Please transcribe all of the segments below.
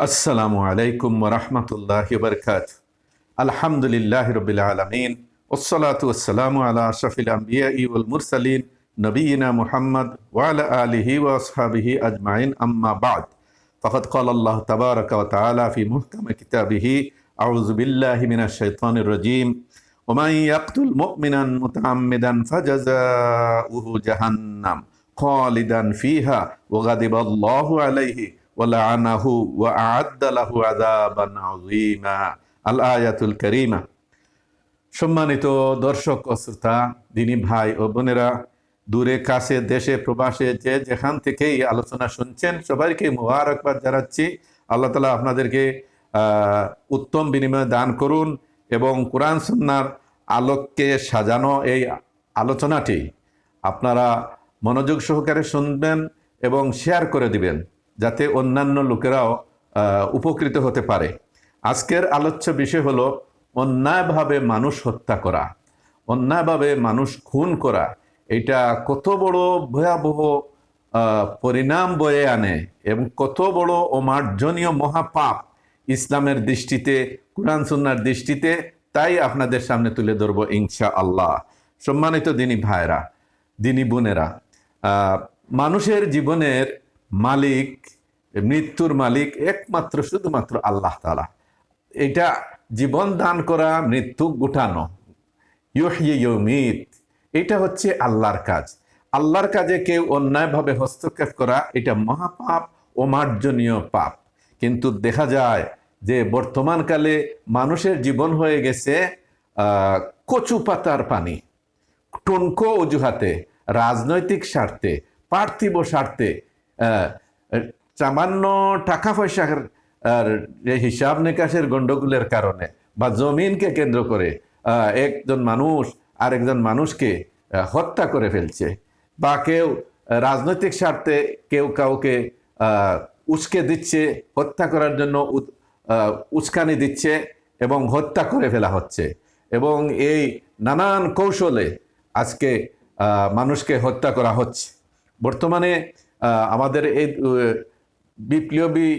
আসসালামু আলাইকুম রহমতুল্লাহ বরকাত আলহামদুলিল্লাহ রবিল আলমিন ওসলাত ওসালামু আলা আশরফিল আম্বিয়া ওয়াল মুরসালিন নবীনা মুহাম্মদ ওয়ালা আলিহি ওয়াসহাবিহি আজমাইন আম্মা বাদ فقد قال الله تبارك وتعالى في محكم كتابه أعوذ بالله من الشيطان الرجيم ومن يقتل مؤمنا متعمدا فجزاؤه جهنم خالدا فيها وغضب الله عليه ওয়ালাহু ওয়া আদালাহু আদাবান আযীমা আল আয়াতুল সম্মানিত দর্শক ও শ্রোতা, দিনী ভাই ও বোনেরা, দূরে, কাছে, দেশে, প্রবাসে, যে যেখান থেকেই আলোচনা শুনছেন, সবাইকে মোবারকবাদ জানাচ্ছি। আল্লাহ তালা আপনাদেরকে উত্তম বিনিময়ে দান করুন এবং কোরআন সন্ন্যার আলোককে সাজানো এই আলোচনাটি আপনারা মনোযোগ সহকারে শুনবেন এবং শেয়ার করে দিবেন। যাতে অন্যান্য লোকেরাও উপকৃত হতে পারে। আজকের আলোচ্য বিষয় হলো অন্যায়ভাবে মানুষ হত্যা করা, অন্যায়ভাবে মানুষ খুন করা। এটা কত বড় ভয়াবহ পরিণাম বয়ে আনে এবং কত বড় অমার্জনীয় মহাপাপ ইসলামের দৃষ্টিতে, কোরআন সুন্নার দৃষ্টিতে। তাই আপনাদের সামনে তুলে ধরবো ইনশা আল্লাহ সম্মানিত দিনী ভাইরা দিনী বোনেরা মানুষের জীবনের মালিক, মৃত্যুর মালিক একমাত্র, শুধুমাত্র আল্লাহ তালা এটা জীবন দান করা, মৃত্যু গুটানো। ইউহিয়মিত এটা হচ্ছে আল্লাহর কাজ। আল্লাহর কাজে কেউ অন্যায়ভাবে হস্তক্ষেপ করা, এটা মহাপাপ, অমার্জনীয় পাপ। কিন্তু দেখা যায় যে বর্তমানকালে মানুষের জীবন হয়ে গেছে কচু পাতার পানি, টনকো অজুহাতে, রাজনৈতিক স্বার্থে, পার্থিব স্বার্থে সামান্য টাকা পয়সার যে হিসাব নিকাশের গন্ডগোলের কারণে বা জমিনকে কেন্দ্র করে একজন মানুষ আরেকজন মানুষকে হত্যা করে ফেলছে বা কেউ রাজনৈতিক স্বার্থে কেউ কাউকে উস্কে দিচ্ছে, হত্যা করার জন্য উস্কানি দিচ্ছে এবং হত্যা করে ফেলা হচ্ছে এবং এই নানান কৌশলে আজকে মানুষকে হত্যা করা হচ্ছে। বর্তমানে আমাদের এই বিপ্লবী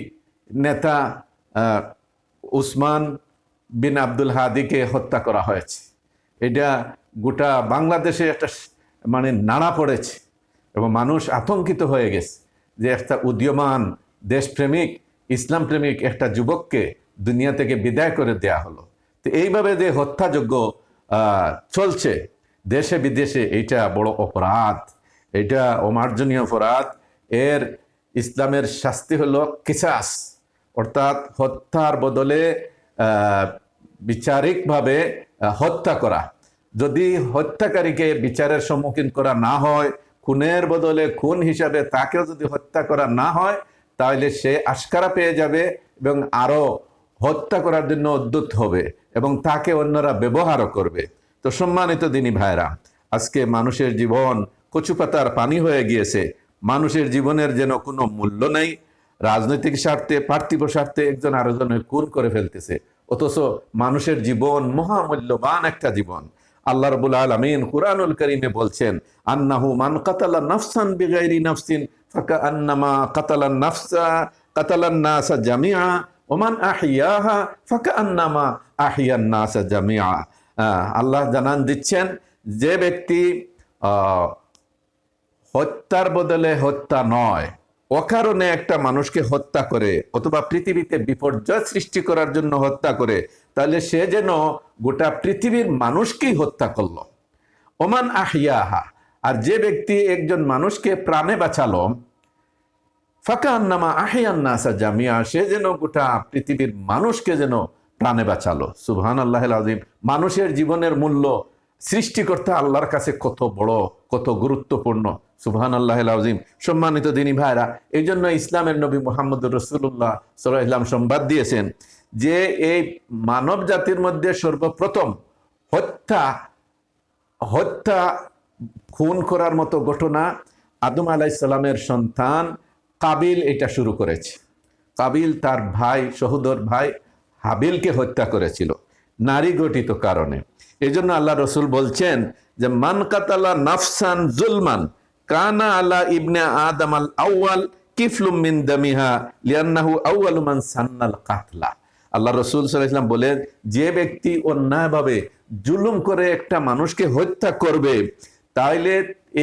নেতা উসমান বিন আব্দুল হাদিকে হত্যা করা হয়েছে। এটা গোটা বাংলাদেশে একটা মানে নাড়া পড়েছে এবং মানুষ আতঙ্কিত হয়ে গেছে যে একটা উদীয়মান দেশপ্রেমিক ইসলাম প্রেমিক একটা যুবককে দুনিয়া থেকে বিদায় করে দেয়া হলো। তো এইভাবে যে হত্যাযোগ্য চলছে, দেশে বিদেশে এইটা বড় অপরাধ। এটা অমার্জনীয় অপরাধ। এর ইসলামের শাস্তি হলো কিসাস, অর্থাৎ হত্যার বদলে বিচারিকভাবে হত্যা করা। যদি হত্যাকারীকে বিচারের সম্মুখীন করা না হয়, খুনের বদলে খুন হিসাবে তাকেও যদি হত্যা করা না হয়, তাহলে সে আস্কারা পেয়ে যাবে এবং আরও হত্যা করার জন্য উদ্যুত হবে এবং তাকে অন্যরা ব্যবহারও করবে। তো সম্মানিত দিনী ভাইরা আজকে মানুষের জীবন কচুপাতার পানি হয়ে গিয়েছে। মানুষের জীবনের যেন কোনো মূল্য নেই, রাজনৈতিক স্বার্থে, পার্থিব স্বার্থে একজন আরেকজনের খুন করে ফেলতেছে। অথচ মানুষের জীবন মহামূল্যবান একটা জীবন। আল্লাহ রবুল আলমিন কুরআনুল করিমে বলছেন, আন্নাহু মান কাতালা নাফসান বিগাইরি নাফসিন ফাকা আন্নামা কাতালা নাফসা কাতালান নাসা জামিআ ওমান আহিয়াহা ফাকা আন্নামা আহিয়ান নাসা জামিয়া আল্লাহ জানান দিচ্ছেন, যে ব্যক্তি হত্যার বদলে হত্যা নয়। অকারণে একটা মানুষকে হত্যা করে অথবা পৃথিবীতে বিপর্যয় সৃষ্টি করার জন্য হত্যা করে, তাহলে সে যেন গোটা পৃথিবীর মানুষকেই হত্যা করল। ওমান আহিয়াহা, আর যে ব্যক্তি একজন মানুষকে প্রাণে বাঁচালো ফাঁকা আন্নামা আহিয়ান্নাসা জামিয়া, সে যেন গোটা পৃথিবীর মানুষকে যেন প্রাণে বাঁচালো। সুবহান আল্লাহ আজিম মানুষের জীবনের মূল্য সৃষ্টিকর্তা আল্লাহর কাছে কত বড়, কত গুরুত্বপূর্ণ। সুবহান আল্লাহ আজিম সম্মানিত দিনী ভাইরা এই জন্য ইসলামের নবী মোহাম্মদ রসুল্লাহ সাল্লাম সংবাদ দিয়েছেন যে এই মানব জাতির মধ্যে সর্বপ্রথম হত্যা হত্যা খুন করার মতো ঘটনা আদম আলাইসাল্লামের সন্তান কাবিল এটা শুরু করেছে। কাবিল তার ভাই, সহোদর ভাই হাবিলকে হত্যা করেছিল, নারী গঠিত কারণে। এই জন্য আল্লাহ রসুল বলছেন যে, মান কাতালা নাফসান জুলমান, কানা আলা ইবনে আদম আল আউয়াল কিফলুম মিন দামিহা লিয়ান্নাহু আউয়ালু মান সান্নাল কাতলা। আল্লাহ রসুল সাল্লাল্লাহু বলেন, যে ব্যক্তি অন্যায়ভাবে জুলুম করে একটা মানুষকে হত্যা করবে, তাইলে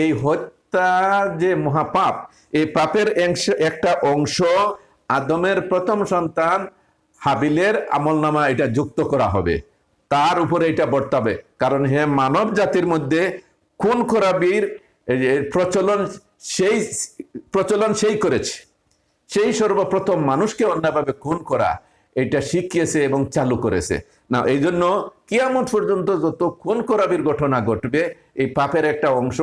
এই হত্যা যে মহাপাপ, এই পাপের অংশ, একটা অংশ আদমের প্রথম সন্তান হাবিলের আমলনামা এটা যুক্ত করা হবে। তার উপরে এটা বর্তাবে। কারণ হে মানব জাতির মধ্যে খুন খরাবির প্রচলন সেই প্রচলন সেই করেছে। সেই সর্বপ্রথম মানুষকে অন্যভাবে খুন করা এটা শিখিয়েছে এবং চালু করেছে। না এই জন্য কিয়ামত পর্যন্ত যত খুন করাবির ঘটনা ঘটবে এই পাপের একটা অংশ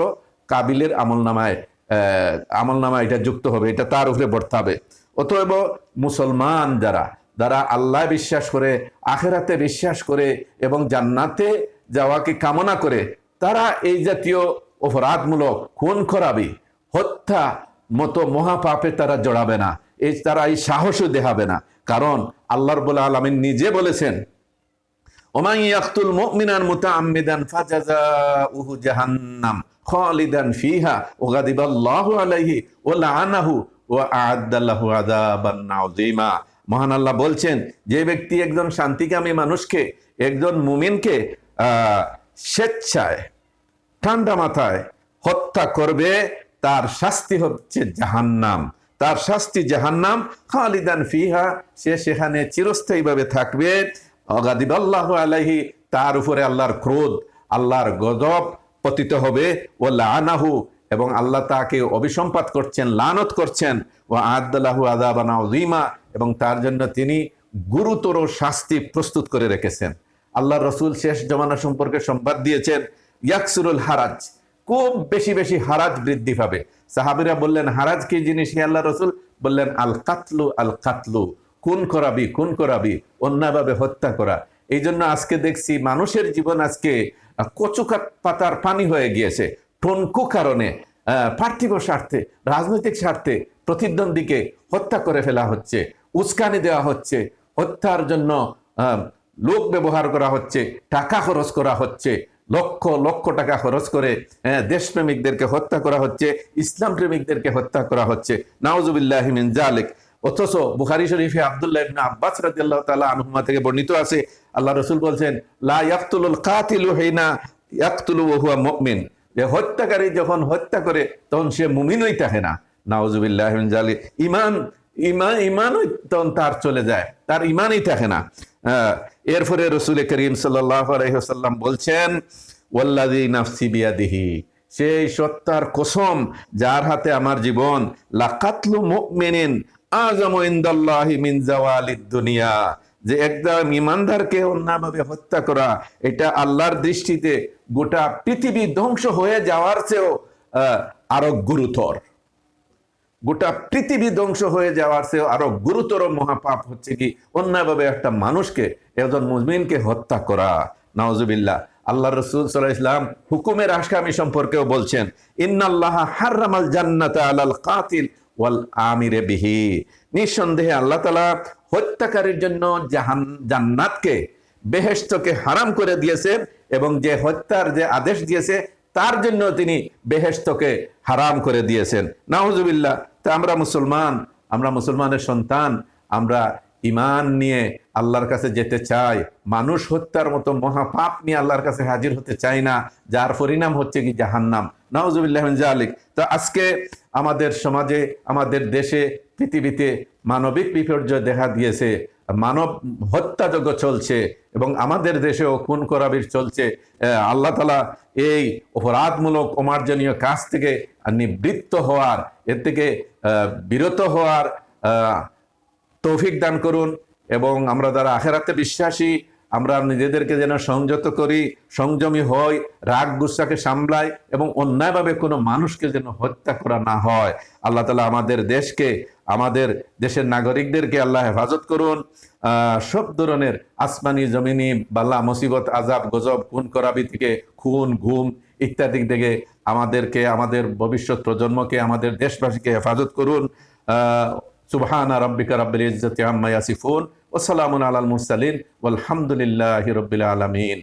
কাবিলের আমলনামায় আহ, আমলনামায় এটা যুক্ত হবে এটা তার উপরে বর্তাবে। অতএব মুসলমান যারা যারা আল্লাহ বিশ্বাস করে, আখেরাতে বিশ্বাস করে এবং জান্নাতে যাওয়াকে কামনা করে তারা এই জাতীয় অপরাধমূলক খুন খরাবি, হত্যা মতো মহাপাপে তারা জড়াবে না। এই তারা এই সাহসও দেখাবে না। কারণ আল্লাহ রবুল আলমিন নিজে বলেছেন জাহান্নাম ফিহা মহান আল্লাহ বলছেন, যে ব্যক্তি একজন শান্তিকামী মানুষকে, একজন মুমিনকে স্বেচ্ছায়, ঠান্ডা মাথায় হত্যা করবে, তার শাস্তি হচ্ছে জাহান্নাম। তার শাস্তি জাহান্নাম, খালিদান ফিহা, সে সেখানে চিরস্থায়ীভাবে থাকবে। অগাদিব আল্লাহ আলাহি তার উপরে আল্লাহর ক্রোধ, আল্লাহর গজব পতিত হবে। ও লানাহু, এবং আল্লাহ তাকে অভিসম্পাত করছেন, লানত করছেন। ও আদাল্লাহু আদাবানা উজিমা এবং তার জন্য তিনি গুরুতর শাস্তি প্রস্তুত করে রেখেছেন। আল্লাহ রসুল শেষ জমানা সম্পর্কে সংবাদ দিয়েছেন ইয়াকসুরুল হারাজ খুব বেশি বেশি হারাজ বৃদ্ধি পাবে। সাহাবিরা বললেন হারাজ কি জিনিস আল্লাহ রসুল? বললেন আল কাতলু আল কাতলু খুন করাবি খুন করাবি অন্যায়ভাবে হত্যা করা। এই জন্য আজকে দেখছি মানুষের জীবন আজকে আহ, কচু কাত- পাতার পানি হয়ে গিয়েছে। টনকু কারণে পার্থিব স্বার্থে রাজনৈতিক স্বার্থে প্রতিদ্বন্দ্বীকে হত্যা করে ফেলা হচ্ছে। উস্কানি দেওয়া হচ্ছে, হত্যার জন্য লোক ব্যবহার করা হচ্ছে, টাকা খরচ করা হচ্ছে, লক্ষ লক্ষ টাকা খরচ করে দেশপ্রেমিকদেরকে হত্যা করা হচ্ছে, ইসলাম প্রেমিকদেরকে হত্যা করা হচ্ছে। নাউজুবিল্লাহ মিন জালিক অথচ বুখারি শরীফে আব্দুল্লাহ আব্বাস রাদিয়াল্লাহু তাআলা আনহুমা থেকে বর্ণিত আছে, আল্লাহ রাসূল বলছেন, লা ইয়াকতুলুল কাতিলু হিনা ইয়াকতুলু ওয়া মুমিন। যে হত্যাকারী যখন হত্যা করে, তখন সে মুমিনই থাকে না। নাউজুবিল্লাহ মিন জালিক ইমান ইমান ইমানই তার চলে যায়। তার ইমানই থাকে না। এরপরে রসুল করিম সাল্লাম বলছেন ওয়াল্লাদি নাফসি বিয়াদিহি সেই সত্তার কসম যার হাতে আমার জীবন, লাকাতলু মুমিনিন আযমু ইনদাল্লাহি মিন জাওয়ালিদ দুনিয়া যে একদম ইমানদারকে অন্যভাবে হত্যা করা, এটা আল্লাহর দৃষ্টিতে গোটা পৃথিবী ধ্বংস হয়ে যাওয়ার চেয়েও আরও গুরুতর। গোটা পৃথিবী ধ্বংস হয়ে যাওয়ার চেয়েও আরও গুরুতর মহাপাপ হচ্ছে কি? অন্যায়ভাবে একটা মানুষকে একজন মুজমিনকে হত্যা করা। নওয়াজুবিল্লাহ আল্লাহ রসুল সাল্লাহ ইসলাম হুকুমের আসামি সম্পর্কেও বলছেন, ইন্নাল্লাহ হারামাল জান্নাতা আলাল কাতিল ওয়াল আমিরে বিহি। নিঃসন্দেহে আল্লাহ তালা হত্যাকারীর জন্য জাহান, জান্নাতকে বেহেস্তকে হারাম করে দিয়েছেন এবং যে হত্যার যে আদেশ দিয়েছে তার জন্য তিনি বেহেস্তকে হারাম করে দিয়েছেন। নাহজুবিল্লাহ তা আমরা মুসলমান, আমরা মুসলমানের সন্তান, আমরা ইমান নিয়ে আল্লাহর কাছে যেতে চাই মানুষ হত্যার মতো মহাপাপ নিয়ে আল্লাহর কাছে হাজির হতে চাই না, যার পরিণাম হচ্ছে কি জাহান্নাম। নাউজুবিল্লাহ জালিক তো আজকে আমাদের সমাজে, আমাদের দেশে, পৃথিবীতে মানবিক বিপর্যয় দেখা দিয়েছে, মানব হত্যাযজ্ঞ চলছে এবং আমাদের দেশেও খুন করাবির চলছে। আল্লাহ তালা এই অপরাধমূলক অমার্জনীয় কাজ থেকে নিবৃত্ত হওয়ার, এর থেকে বিরত হওয়ার তৌফিক দান করুন। এবং আমরা যারা আখেরাতে বিশ্বাসী, আমরা নিজেদেরকে যেন সংযত করি, সংযমী হই, রাগ গুসাকে সামলাই এবং অন্যায়ভাবে কোনো মানুষকে যেন হত্যা করা না হয়। আল্লাহ তালা আমাদের দেশকে, আমাদের দেশের নাগরিকদেরকে আল্লাহ হেফাজত করুন। সব ধরনের আসমানি, জমিনি বাল্লা মুসিবত আজাব গজব, খুন, করাবি থেকে খুন, ঘুম ইত্যাদি থেকে আমাদেরকে, আমাদের ভবিষ্যৎ প্রজন্মকে, আমাদের দেশবাসীকে হেফাজত করুন। সুবহানা রাব্বিকা রাব্বিল ইজ্জাতি আম্মা ওয়া সালামুন আলাল মুরসালিন ওয়ালহামদুলিল্লাহি রবিল আলামিন।